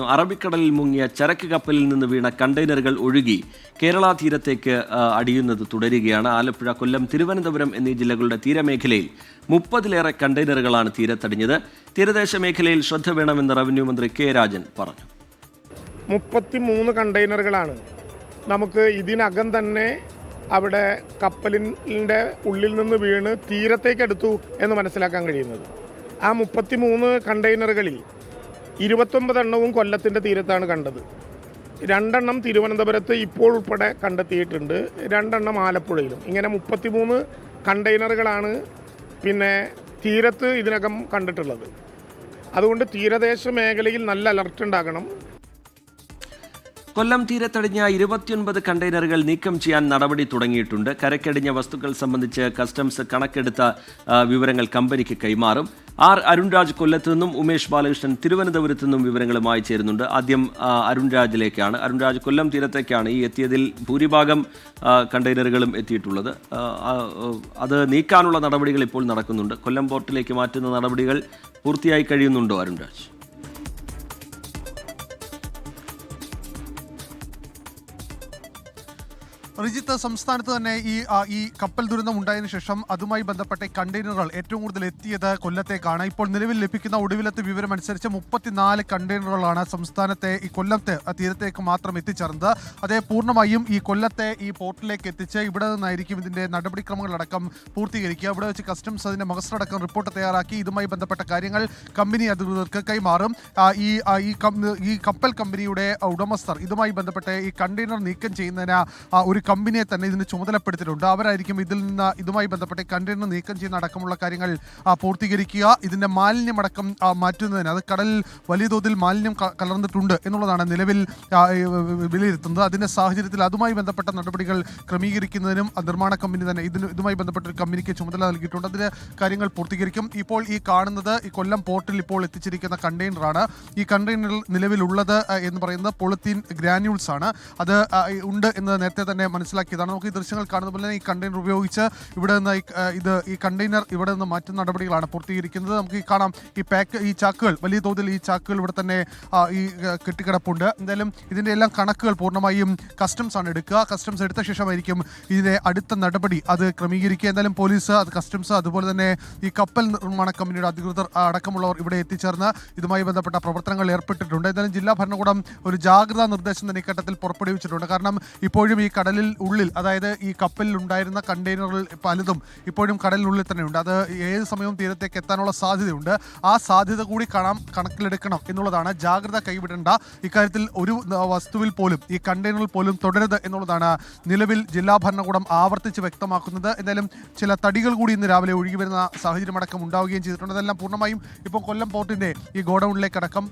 അറബിക്കടലിൽ മുങ്ങിയ ചരക്ക് കപ്പലിൽ നിന്ന് വീണ കണ്ടെയ്നറുകൾ ഒഴുകി കേരള തീരത്തേക്ക് അടിയുന്നത് തുടരുകയാണ്. ആലപ്പുഴ കൊല്ലം തിരുവനന്തപുരം എന്നീ ജില്ലകളുടെ തീരമേഖലയിൽ മുപ്പതിലേറെ കണ്ടെയ്നറുകളാണ് തീരത്തടിഞ്ഞത്. തീരദേശ മേഖലയിൽ ശ്രദ്ധ വേണമെന്ന് റവന്യൂ മന്ത്രി കെ രാജൻ പറഞ്ഞു. മുപ്പത്തി മൂന്ന് കണ്ടെയ്നറുകളാണ്. നമുക്ക് ഇതിനകം തന്നെ അവിടെ കപ്പലിന്റെ ഉള്ളിൽ നിന്ന് വീണ് തീരത്തേക്ക് എടുത്തു എന്ന് മനസ്സിലാക്കാൻ കഴിയുന്നത്. ആ മുപ്പത്തി മൂന്ന് കണ്ടെയ്നറുകളിൽ ഇരുപത്തൊമ്പത് എണ്ണവും കൊല്ലത്തിന്റെ തീരത്താണ് കണ്ടത്. രണ്ടെണ്ണം തിരുവനന്തപുരത്ത് ഇപ്പോൾ ഉൾപ്പെടെ കണ്ടെത്തിയിട്ടുണ്ട്. രണ്ടെണ്ണം ആലപ്പുഴയിലും. ഇങ്ങനെ മുപ്പത്തിമൂന്ന് കണ്ടെയ്നറുകളാണ് പിന്നെ തീരത്ത് ഇതിനകം കണ്ടിട്ടുള്ളത്. അതുകൊണ്ട് തീരദേശ മേഖലയിൽ നല്ല അലർട്ട് ഉണ്ടാകണം. കൊല്ലം തീരത്തടിഞ്ഞ ഇരുപത്തിയൊൻപത് കണ്ടെയ്നറുകൾ നീക്കം ചെയ്യാൻ നടപടി തുടങ്ങിയിട്ടുണ്ട്. കരക്കടിഞ്ഞ വസ്തുക്കൾ സംബന്ധിച്ച് കസ്റ്റംസ് കണക്കെടുത്ത വിവരങ്ങൾ കമ്പനിക്ക് കൈമാറും. ആർ അരുൺരാജ് കൊല്ലത്ത് നിന്നും ഉമേഷ് ബാലകൃഷ്ണൻ തിരുവനന്തപുരത്ത് നിന്നും വിവരങ്ങളുമായി ചേരുന്നുണ്ട്. ആദ്യം അരുൺരാജിലേക്കാണ്. അരുൺരാജ് കൊല്ലം തീരത്തേക്കാണ് ഈ എത്തിയതിൽ ഭൂരിഭാഗം കണ്ടെയ്നറുകളും എത്തിയിട്ടുള്ളത്. അത് നീക്കാനുള്ള നടപടികൾ ഇപ്പോൾ നടക്കുന്നുണ്ട്. കൊല്ലം പോർട്ടിലേക്ക് മാറ്റുന്ന നടപടികൾ പൂർത്തിയായി കഴിയുന്നുണ്ടോ അരുൺരാജ്? റിജിത്ത് സംസ്ഥാനത്ത് തന്നെ ഈ ഈ കപ്പൽ ദുരന്തം ഉണ്ടായതിനു ശേഷം അതുമായി ബന്ധപ്പെട്ട കണ്ടെയ്നറുകൾ ഏറ്റവും കൂടുതൽ എത്തിയത് കൊല്ലത്തേക്കാണ്. ഇപ്പോൾ നിലവിൽ ലഭിക്കുന്ന ഒടുവിലത്തെ വിവരം അനുസരിച്ച് മുപ്പത്തിനാല് കണ്ടെയ്നറുകളാണ് സംസ്ഥാനത്തെ ഈ കൊല്ലത്തെ തീരത്തേക്ക് മാത്രം എത്തിച്ചേർന്നത്. അതേ പൂർണമായും ഈ കൊല്ലത്തെ ഈ പോർട്ടിലേക്ക് എത്തിച്ച് ഇവിടെ നിന്നായിരിക്കും ഇതിന്റെ നടപടിക്രമങ്ങളടക്കം പൂർത്തീകരിക്കുക. ഇവിടെ വെച്ച് കസ്റ്റംസ് അതിന്റെ മകസ്റ്ററടക്കം റിപ്പോർട്ട് തയ്യാറാക്കി ഇതുമായി ബന്ധപ്പെട്ട കാര്യങ്ങൾ കമ്പനി അധികൃതർക്ക് കൈമാറും. ഈ ഈ കപ്പൽ കമ്പനിയുടെ ഉടമസ്ഥർ ഇതുമായി ബന്ധപ്പെട്ട് ഈ കണ്ടെയ്നർ നീക്കം ചെയ്യുന്നതിന് ഒരു കമ്പനിയെ തന്നെ ഇതിന് ചുമതലപ്പെടുത്തിയിട്ടുണ്ട്. അവരായിരിക്കും ഇതിൽ നിന്ന് ഇതുമായി ബന്ധപ്പെട്ട് കണ്ടെയ്നർ നീക്കം ചെയ്യുന്ന അടക്കമുള്ള കാര്യങ്ങൾ പൂർത്തീകരിക്കുക. ഇതിന്റെ മാലിന്യമടക്കം മാറ്റുന്നതിന് അത് കടലിൽ വലിയ തോതിൽ മാലിന്യം കലർന്നിട്ടുണ്ട് എന്നുള്ളതാണ് നിലവിൽ വിലയിരുത്തുന്നത്. അതിന്റെ സാഹചര്യത്തിൽ അതുമായി ബന്ധപ്പെട്ട നടപടികൾ ക്രമീകരിക്കുന്നതിനും നിർമ്മാണ കമ്പനി തന്നെ ഇതിന് ഇതുമായി ബന്ധപ്പെട്ട ഒരു കമ്പനിക്ക് ചുമതല നൽകിയിട്ടുണ്ട്. അതിന് കാര്യങ്ങൾ പൂർത്തീകരിക്കും. ഇപ്പോൾ ഈ കാണുന്നത് ഈ കൊല്ലം പോർട്ടിൽ ഇപ്പോൾ എത്തിച്ചിരിക്കുന്ന കണ്ടെയ്നറാണ്. ഈ കണ്ടെയ്നറിൽ നിലവിലുള്ളത് എന്ന് പറയുന്നത് പൊളിത്തീൻ ഗ്രാന്യൂൾസ് ആണ്. അത് ഉണ്ട് എന്ന് നേരത്തെ തന്നെ മനസ്സിലാക്കിയതാണ്. നമുക്ക് ഈ ദൃശ്യങ്ങൾ കാണുന്ന പോലെ തന്നെ ഈ കണ്ടെയ്നർ ഉപയോഗിച്ച് ഇവിടെ നിന്ന് ഇത് ഈ കണ്ടെയ്നർ ഇവിടെ നിന്ന് മാറ്റുന്ന നടപടികളാണ് പൂർത്തീകരിക്കുന്നത്. നമുക്ക് ഈ കാണാം ഈ പാക്ക് ഈ ചാക്കുകൾ വലിയ തോതിൽ ഈ ചാക്കുകൾ ഇവിടെ തന്നെ ഈ കെട്ടിക്കിടപ്പുണ്ട്. എന്തായാലും ഇതിന്റെ എല്ലാം കണക്കുകൾ പൂർണമായും കസ്റ്റംസ് ആണ് എടുക്കുക. കസ്റ്റംസ് എടുത്ത ശേഷമായിരിക്കും ഇതിന്റെ അടുത്ത നടപടി അത് ക്രമീകരിക്കുക. എന്തായാലും പോലീസ് അത് കസ്റ്റംസ് അതുപോലെ തന്നെ ഈ കപ്പൽ നിർമ്മാണ കമ്പനിയുടെ അധികൃതർ അടക്കമുള്ളവർ ഇവിടെ എത്തിച്ചേർന്ന് ഇതുമായി ബന്ധപ്പെട്ട പ്രവർത്തനങ്ങൾ ഏർപ്പെട്ടിട്ടുണ്ട്. എന്തായാലും ജില്ലാ ഭരണകൂടം ഒരു ജാഗ്രതാ നിർദ്ദേശം തന്നെ ഘട്ടത്തിൽ പുറപ്പെടുവിച്ചിട്ടുണ്ട്. കാരണം ഇപ്പോഴും ഈ കടലിൽ ഉള്ളിൽ അതായത് ഈ കപ്പലിൽ ഉണ്ടായിരുന്ന കണ്ടെയ്നറുകൾ പലതും ഇപ്പോഴും കടലിനുള്ളിൽ തന്നെയുണ്ട്. അത് ഏത് സമയവും തീരത്തേക്ക് എത്താനുള്ള സാധ്യതയുണ്ട്. ആ സാധ്യത കൂടി കാണാം കണക്കിലെടുക്കണം എന്നുള്ളതാണ്. ജാഗ്രത കൈവിടേണ്ട. ഇക്കാര്യത്തിൽ ഒരു വസ്തുവിൽ പോലും ഈ കണ്ടെയ്നറിൽ പോലും തുടരുത് എന്നുള്ളതാണ് നിലവിൽ ജില്ലാ ഭരണകൂടം ആവർത്തിച്ച് വ്യക്തമാക്കുന്നത്. എന്തായാലും ചില തടികൾ കൂടി ഇന്ന് രാവിലെ ഒഴുകി വരുന്ന സാഹചര്യം അടക്കം ഉണ്ടാവുകയും ചെയ്തിട്ടുണ്ട്. അതെല്ലാം പൂർണമായും ഇപ്പോൾ കൊല്ലം പോർട്ടിന്റെ ഈ ഗോഡൌണിലേക്ക് അടക്കം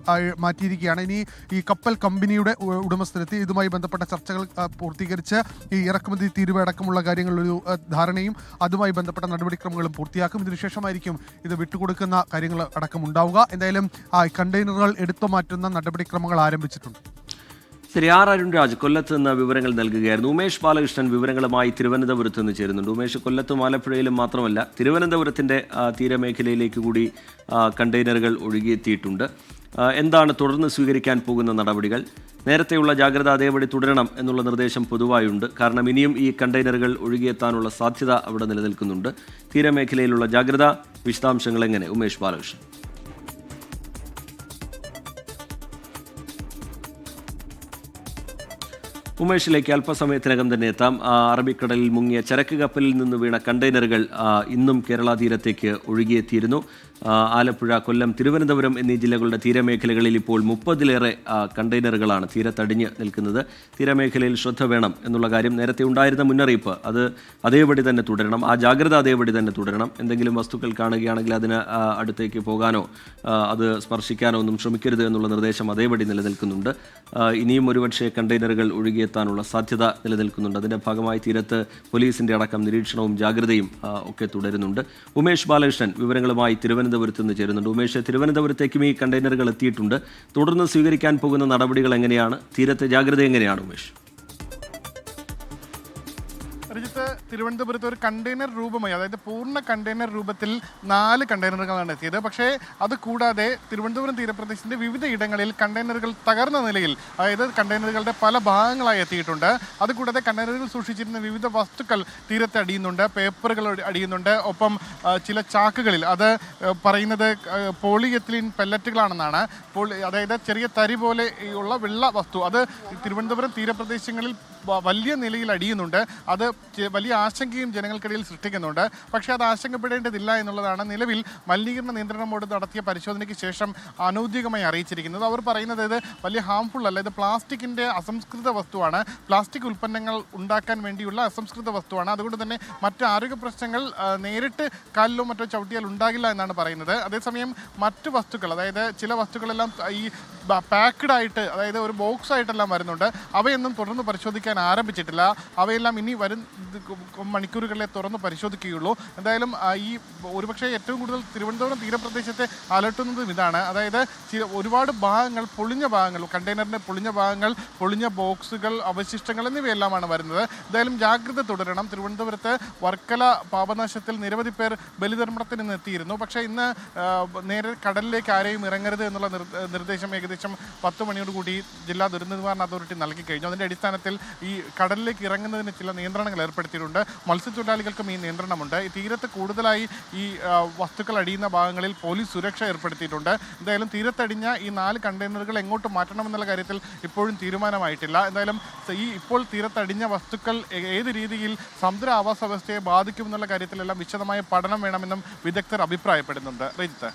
മാറ്റിയിരിക്കുകയാണ്. ഇനി ഈ കപ്പൽ കമ്പനിയുടെ ഉടമസ്ഥരെത്തി ഇതുമായി ബന്ധപ്പെട്ട ചർച്ചകൾ പൂർത്തീകരിച്ച് ഈ ഇറക്കുമതി തീരുവ അടക്കമുള്ള കാര്യങ്ങളിലൊരു ആ, ധാരണയും അതുമായി ബന്ധപ്പെട്ട നടപടിക്രമങ്ങളും പൂർത്തിയാക്കും. ഇതിനുശേഷമായിരിക്കും ഇത് വിട്ടുകൊടുക്കുന്ന കാര്യങ്ങൾ അടക്കം ഉണ്ടാവുക എന്തായാലും കണ്ടെയ്നറുകൾ എടുത്തു മാറ്റുന്ന നടപടിക്രമങ്ങൾ ആരംഭിച്ചിട്ടുണ്ട്. ശരി ആർ അരുൺ രാജ് കൊല്ലത്ത് നിന്ന് വിവരങ്ങൾ നൽകുകയായിരുന്നു. ഉമേഷ് ബാലകൃഷ്ണൻ വിവരങ്ങളുമായി തിരുവനന്തപുരത്ത് നിന്ന് ചേരുന്നുണ്ട്. ഉമേഷ് കൊല്ലത്തും ആലപ്പുഴയിലും മാത്രമല്ല തിരുവനന്തപുരത്തിന്റെ തീരമേഖലയിലേക്ക് കൂടി കണ്ടെയ്നറുകൾ ഒഴുകിയെത്തിയിട്ടുണ്ട്. എന്താണ് തുടർന്ന് സ്വീകരിക്കാൻ പോകുന്ന നടപടികൾ? നേരത്തെയുള്ള ജാഗ്രത അതേപടി തുടരണം എന്നുള്ള നിർദ്ദേശം പൊതുവായുണ്ട്. കാരണം ഇനിയും ഈ കണ്ടെയ്നറുകൾ ഒഴുകിയെത്താനുള്ള സാധ്യത അവിടെ നിലനിൽക്കുന്നുണ്ട്. തീരമേഖലയിലുള്ള ജാഗ്രത വിശദാംശങ്ങൾ എങ്ങനെ? ഉമേഷ് ബാലകൃഷ്ണൻ. ഉമേഷിലേക്ക് അല്പസമയത്തിനകം തന്നെ എത്താം. അറബിക്കടലിൽ മുങ്ങിയ ചരക്ക് കപ്പലിൽ നിന്ന് വീണ കണ്ടെയ്നറുകൾ ഇന്നും കേരള തീരത്തേക്ക് ഒഴുകിയെത്തിയിരുന്നു. ആലപ്പുഴ കൊല്ലം തിരുവനന്തപുരം എന്നീ ജില്ലകളുടെ തീരമേഖലകളിൽ ഇപ്പോൾ മുപ്പതിലേറെ കണ്ടെയ്നറുകളാണ് തീരത്തടിഞ്ഞ് നിൽക്കുന്നത്. തീരമേഖലയിൽ ശ്രദ്ധ വേണം എന്നുള്ള കാര്യം നേരത്തെ ഉണ്ടായിരുന്ന മുന്നറിയിപ്പ്. അത് അതേപടി തന്നെ തുടരണം. ആ ജാഗ്രത അതേപടി തന്നെ തുടരണം. എന്തെങ്കിലും വസ്തുക്കൾ കാണുകയാണെങ്കിൽ അതിന് അടുത്തേക്ക് പോകാനോ അത് സ്പർശിക്കാനോ ഒന്നും ശ്രമിക്കരുത് എന്നുള്ള നിർദ്ദേശം അതേപടി നിലനിൽക്കുന്നുണ്ട്. ഇനിയും ഒരുപക്ഷെ കണ്ടെയ്നറുകൾ ഒഴുകിയെത്താനുള്ള സാധ്യത നിലനിൽക്കുന്നുണ്ട്. അതിന്റെ ഭാഗമായി തീരത്ത് പോലീസിന്റെ അടക്കം നിരീക്ഷണവും ജാഗ്രതയും ഒക്കെ തുടരുന്നുണ്ട്. ഉമേഷ് ബാലകൃഷ്ണൻ വിവരങ്ങളുമായി തിരുവനന്തപുരത്ത് നിന്ന് ചേരുന്നുണ്ട്. ഉമേഷ് തിരുവനന്തപുരത്തേക്കും ഈ കണ്ടെയ്നറുകൾ എത്തിയിട്ടുണ്ട്. തുടർന്ന് സ്വീകരിക്കാൻ പോകുന്ന നടപടികൾ എങ്ങനെയാണ്? തീരത്തെ ജാഗ്രത എങ്ങനെയാണ് ഉമേഷ്? രജിത്ത് തിരുവനന്തപുരത്ത് ഒരു കണ്ടെയ്നർ രൂപമായി അതായത് പൂർണ കണ്ടെയ്നർ രൂപത്തിൽ നാല് കണ്ടെയ്നറുകളാണ് എത്തിയത്. പക്ഷേ അത് കൂടാതെ തിരുവനന്തപുരം തീരപ്രദേശത്തിന്റെ വിവിധ ഇടങ്ങളിൽ കണ്ടെയ്നറുകൾ തകർന്ന നിലയിൽ അതായത് കണ്ടെയ്നറുകളുടെ പല ഭാഗങ്ങളായി എത്തിയിട്ടുണ്ട്. അതുകൂടാതെ കണ്ടെയ്നറുകൾ സൂക്ഷിച്ചിരുന്ന വിവിധ വസ്തുക്കൾ തീരത്തെ അടിയുന്നുണ്ട് പേപ്പറുകൾ അടി- അടിയുന്നുണ്ട്. ഒപ്പം ചില ചാക്കുകളിൽ അത് പറയുന്നത് പോളിയെത്തിലിൻ പെല്ലറ്റുകളാണെന്നാണ് അതായത് ചെറിയ തരി പോലെ ഉള്ള വെള്ള വസ്തു. അത് തിരുവനന്തപുരം തീരപ്രദേശങ്ങളിൽ വലിയ നിലയിൽ അടിയുന്നുണ്ട്. അത് വലിയ ആശങ്കയും ജനങ്ങൾക്കിടയിൽ സൃഷ്ടിക്കുന്നുണ്ട്. പക്ഷേ അത് ആശങ്കപ്പെടേണ്ടതില്ല എന്നുള്ളതാണ് നിലവിൽ മലിനീകരണ നിയന്ത്രണ ബോർഡ് നടത്തിയ പരിശോധനയ്ക്ക് ശേഷം അനൗദ്യോഗികമായി അറിയിച്ചിരിക്കുന്നത്. അവർ പറയുന്നത് ഇത് വലിയ ഹാംഫുൾ അല്ല. ഇത് പ്ലാസ്റ്റിക്കിന്റെ അസംസ്കൃത വസ്തുവാണ്. പ്ലാസ്റ്റിക് ഉൽപ്പന്നങ്ങൾ ഉണ്ടാക്കാൻ വേണ്ടിയുള്ള അസംസ്കൃത വസ്തുവാണ്. അതുകൊണ്ട് തന്നെ മറ്റ് ആരോഗ്യ പ്രശ്നങ്ങൾ നേരിട്ട് കാലിലോ മറ്റോ ചവിട്ടിയാൽ ഉണ്ടാകില്ല എന്നാണ് പറയുന്നത്. അതേസമയം മറ്റ് വസ്തുക്കൾ അതായത് ചില വസ്തുക്കളെല്ലാം ഈ പാക്ക്ഡ് ആയിട്ട് അതായത് ഒരു ബോക്സ് ആയിട്ടെല്ലാം വരുന്നുണ്ട്. അവയൊന്നും തുറന്ന് പരിശോധിക്കാൻ ആരംഭിച്ചിട്ടില്ല. അവയെല്ലാം ഇനി വരും മണിക്കൂറുകളിലെ തുറന്ന് പരിശോധിക്കുകയുള്ളൂ. എന്തായാലും ഈ ഒരുപക്ഷെ ഏറ്റവും കൂടുതൽ തിരുവനന്തപുരം തീരപ്രദേശത്തെ അലട്ടുന്നതും ഇതാണ്. അതായത് ഒരുപാട് ഭാഗങ്ങൾ പൊളിഞ്ഞ ഭാഗങ്ങൾ കണ്ടെയ്നറിന്റെ പൊളിഞ്ഞ ഭാഗങ്ങൾ പൊളിഞ്ഞ ബോക്സുകൾ അവശിഷ്ടങ്ങൾ എന്നിവയെല്ലാമാണ് വരുന്നത്. എന്തായാലും ജാഗ്രത തുടരണം. തിരുവനന്തപുരത്ത് വർക്കല പാപനാശത്തിൽ നിരവധി പേർ ബലിധർമ്മത്തിന് നിന്ന് എത്തിയിരുന്നു. പക്ഷേ ഇന്ന് നേരെ കടലിലേക്ക് ആരെയും ഇറങ്ങരുത് എന്നുള്ള നിർദ്ദേശം ഏകദേശം പത്ത് മണിയോട് കൂടി ജില്ലാ ദുരന്ത നിവാരണ അതോറിറ്റി നൽകി കഴിഞ്ഞു. അതിന്റെ അടിസ്ഥാനത്തിൽ ഈ കടലിലേക്ക് ഇറങ്ങുന്നതിന് ചില നിയന്ത്രണങ്ങൾ ഏർപ്പെടുത്തിയിട്ടുണ്ട്. മത്സ്യത്തൊഴിലാളികൾക്കും ഈ നിയന്ത്രണമുണ്ട്. ഈ തീരത്ത് കൂടുതലായി ഈ വസ്തുക്കൾ അടിയുന്ന ഭാഗങ്ങളിൽ പോലീസ് സുരക്ഷ ഏർപ്പെടുത്തിയിട്ടുണ്ട്. എന്തായാലും തീരത്തടിഞ്ഞ ഈ നാല് കണ്ടെയ്നറുകൾ എങ്ങോട്ട് മാറ്റണമെന്നുള്ള കാര്യത്തിൽ ഇപ്പോഴും തീരുമാനമായിട്ടില്ല. എന്തായാലും ഈ ഇപ്പോൾ തീരത്തടിഞ്ഞ വസ്തുക്കൾ ഏത് രീതിയിൽ സമുദ്ര ആവാസ വ്യവസ്ഥയെ ബാധിക്കുമെന്നുള്ള കാര്യത്തിലെല്ലാം വിശദമായ പഠനം വേണമെന്നും വിദഗ്ധർ അഭിപ്രായപ്പെടുന്നുണ്ട്. രജിത്ത്